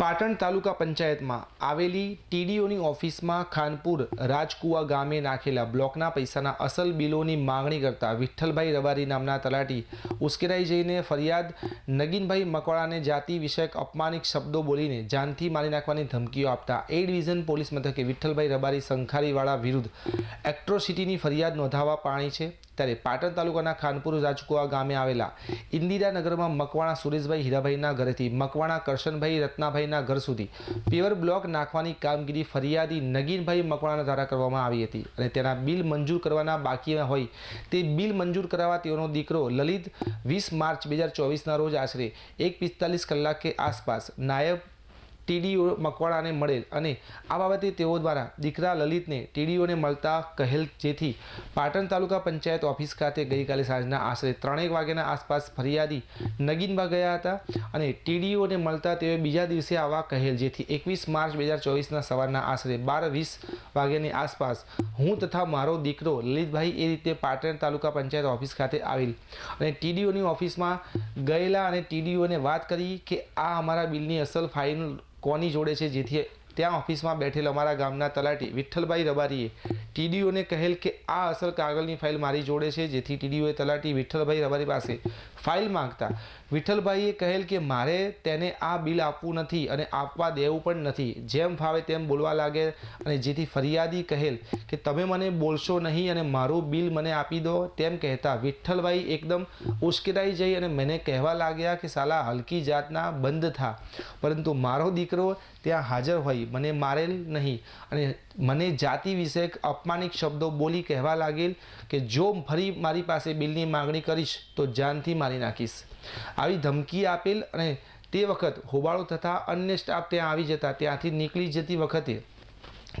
પાટણ તાલુકા પંચાયતમાં આવેલી ટીડીઓની ઓફિસમાં ખાનપુર રાજકુવા ગામે નાખેલા બ્લોકના પૈસાના અસલ બિલોની માંગણી કરતા વિઠ્ઠલભાઈ રબારી નામના તલાટી ઉશ્કેરાઈ જઈને ફરિયાદ, નગીનભાઈ મકવાળાને જાતિ વિષયક અપમાનિક શબ્દો બોલીને જાનથી મારી નાખવાની ધમકીઓ આપતા એ ડિવિઝન પોલીસ મથકે વિઠ્ઠલભાઈ રબારી સંખારીવાળા વિરુદ્ધ એક્ટ્રોસિટીની ફરિયાદ નોંધાવવા પાણી છે. ત્યારે પાટણ તાલુકાના ખાનપુર રાજકુવા ગામે આવેલા ઇન્દિરાનગરમાં મકવાણા સુરેશભાઈ હીરાભાઈના ઘરેથી મકવાણા કરશનભાઈ રત્નાભાઈના ઘર સુધી પેવર બ્લોક નાખવાની કામગીરી ફરિયાદી નગીનભાઈ મકવાણા દ્વારા કરવામાં આવી હતી અને તેના બિલ મંજૂર કરવાના બાકી હોય તે બિલ મંજૂર કરાવવા તેઓનો દીકરો લલિત વીસ માર્ચ બે હજાર ચોવીસના રોજ આશરે એક પિસ્તાલીસ કલાકે આસપાસ નાયબ ટીડીઓ મકવાણાને મળેલ અને આ બાબતે તેઓ દ્વારા દીકરા લલિતને ટીડીઓને મળતા કહેલ જેથી પાટણ તાલુકા પંચાયત ઓફિસ ખાતે ગઈકાલે સાંજના આશરે ત્રણેક વાગ્યાના આસપાસ ફરિયાદી નગીનબા ગયા હતા અને ટીડીઓને મળતા તેઓએ બીજા દિવસે આવવા કહેલ જેથી એકવીસ માર્ચ બે હજાર ચોવીસના સવારના આશરે બાર વીસ વાગ્યાની આસપાસ હું તથા મારો દીકરો લલિતભાઈ એ રીતે પાટણ તાલુકા પંચાયત ઓફિસ ખાતે આવેલ અને ટીડીઓની ઓફિસમાં ગયેલા અને ટીડીઓને વાત કરી કે આ અમારા બિલની અસલ ફાઇલ કોની જોડે છે જેથી ત્યાં ઓફિસમાં બેઠેલ અમારા ગામના તલાટી વિઠ્ઠલભાઈ રબારીએ ટીડીઓને કહેલ કે આ અસલ કાગળની ફાઇલ મારી જોડે છે, જેથી ટીડીઓએ તલાટી વિઠ્ઠલભાઈ રબારી પાસે ફાઇલ માંગતા. વિઠ્ઠલભાઈએ કહેલ કે મારે તેને આ બિલ આપવું નથી અને આપવા દેવું પણ નથી. જેમ ફાવે તેમ બોલવા લાગે અને જેથી ફરિયાદી કહેલ કે તમે મને બોલશો નહીં અને મારું બિલ મને આપી દો, તેમ કહેતા વિઠ્ઠલભાઈ એકદમ ઉશ્કેરાઈ જઈ અને મને કહેવા લાગ્યા કે સાલા હલકી જાતના બંધ થા. પરંતુ મારો દીકરો ત્યાં હાજર હોય મને મારેલ નહીં. અને મને જાતિ વિષયક અપમાનિક શબ્દો બોલી કહેવા લાગેલ કે જો ફરી મારી પાસે બિલની માગણી કરીશ, તો જાનથી મારી નાખીશ. આવી ધમકી આપેલ અને તે વખત હોબાળો થતાં અન્ય સ્ટાફ ત્યાં આવી જતા, ત્યાંથી નીકળી જતી વખતે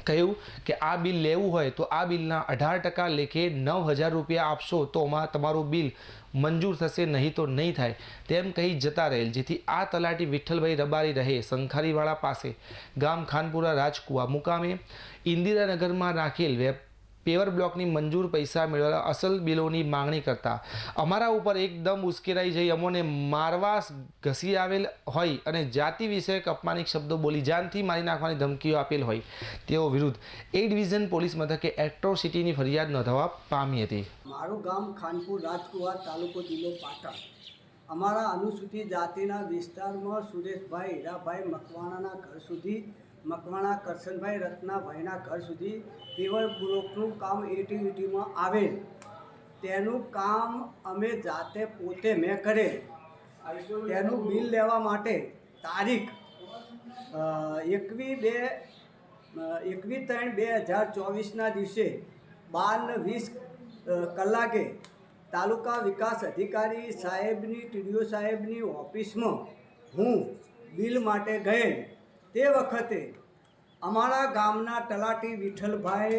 કહ્યું કે આ બિલ લેવું હોય તો આ બિલના અઢાર ટકા લેખે નવ હજાર રૂપિયા આપશો તો માં તમારું બિલ મંજૂર થશે, નહીં તો નહીં થાય. તેમ કહી જતા રહેલ. જેથી આ તલાટી વિઠ્ઠલભાઈ રબારી રહે સંખારીવાળા પાસે. ગામ ખાનપુરા રાજકુવા મુકામે ઇન્દિરાનગરમાં રાખેલ વેબ પેવર બ્લોકની મંજૂર પૈસા મેળવેલા અસલ બિલોની માંગણી કરતા. અમારા ઉપર એકદમ ઉશ્કેરાઈ જઈ અમોને મારવા ઘસી આવેલ હોય અને જાતિ વિષયક અપમાનિક શબ્દો બોલી જાનથી મારી નાખવાની ધમકીઓ આપેલ હોય તેઓ વિરુદ્ધ. એ ડિવિઝન પોલીસ મથકે એટ્રોસિટીની ફરિયાદ નોંધાવવા પામી હતી. મારું ગામ ખાનપુર રાજકુવા તાલુકો જિલ્લો પાટણ. અમારા અનુસૂચિત જાતિના વિસ્તારમાં સુરેશભાઈ હીરાભાઈ મકવાણાના ઘર સુધી મકવાણા, કરશનભાઈ રત્નાભાઈના ઘર સુધી પેવર બ્લોકનું કામ એટીવીટીમાં આવેલ. તેનું કામ અમે જાતે પોતે મેં કરેલ. તેનું બિલ લેવા માટે તારીખ એકવીસ બે એકવીસ ત્રણ બે હજાર ચોવીસના દિવસે બાર વીસ કલાકે તાલુકા વિકાસ અધિકારી સાહેબની, ટીડીઓ સાહેબની ઓફિસમાં હું બિલ માટે ગયેલ. તે વખતે અમારા ગામના તલાટી વિઠ્ઠલભાઈ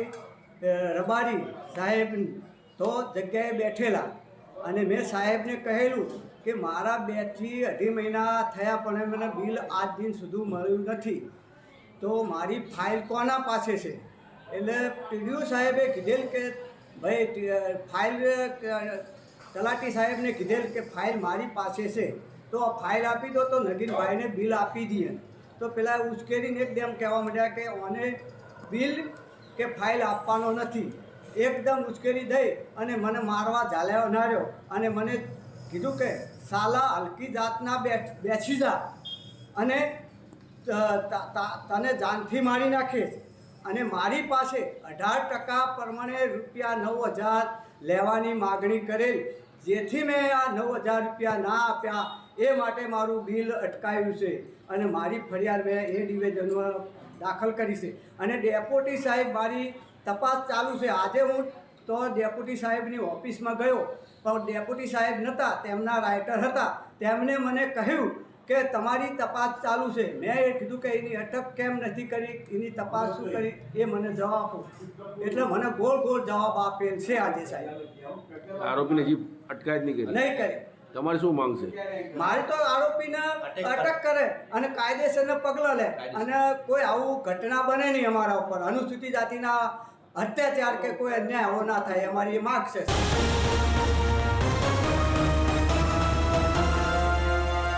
રબારી સાહેબ તો જગ્યાએ બેઠેલા. અને મેં સાહેબને કહેલું કે મારા બેથી અઢી મહિના થયા પણ મને બિલ આજ દિન સુધી મળ્યું નથી. તો મારી ફાઇલ કોના પાસે છે? એટલે પીડીઓ સાહેબે કીધેલ કે ભાઈ ફાઇલ તલાટી સાહેબને કીધેલ કે ફાઇલ મારી પાસે છે. તો ફાઇલ આપી દો તો નગીનભાઈને બિલ આપી દઈએ. તો પેલા ઉશ્કેરીને એકદમ કહેવા માંડ્યા કે ઓને બિલ કે ફાઇલ આપવાનો નથી. એકદમ ઉશ્કેરી દઈ અને મને મારવા ઝાલ્યો નાર્યો અને મને કીધું કે, સાલા, હલકી જાતના બેસી જા. અને તને જાનથી મારી નાખીશ. અને મારી પાસે અઢાર ટકા પ્રમાણે રૂપિયા નવ હજાર લેવાની માગણી કરેલ. જેથી મેં આ નવ હજાર રૂપિયા ના આપ્યા, એ માટે મારું બિલ અટકાયું છે. અને મારી ફરિયાદ મેં એ ડિવિઝનમાં દાખલ કરી છે. અને ડેપ્યુટી સાહેબ મારી તપાસ ચાલુ છે. આજે હું તો ડેપ્યુટી સાહેબની ઓફિસમાં ગયો. પણ ડેપ્યુટી સાહેબ નહોતા તેમના રાઇટર હતા. તેમણે મને કહ્યું કે તમારી તપાસ ચાલુ છે. મેં એ કીધું કે એની અટક કેમ નથી કરી એની તપાસ શું કરી એ મને જવાબ આપો. એટલે મને ગોળ ગોળ જવાબ આપેલ છે આજે સાહેબ. આરોપીને હજી અટકાયત નહીં કરી. નહીં કરે. તમારે શું માંગ છે? મારે તો આરોપીને અટક કરે અને કાયદેસરના પગલાં લે. અને કોઈ આવું ઘટના બને નહીં અમારા ઉપર. અનુસૂચિત જાતિના અત્યાચાર કે કોઈ અન્યાય આવો ના થાય. અમારી એ માગ છે.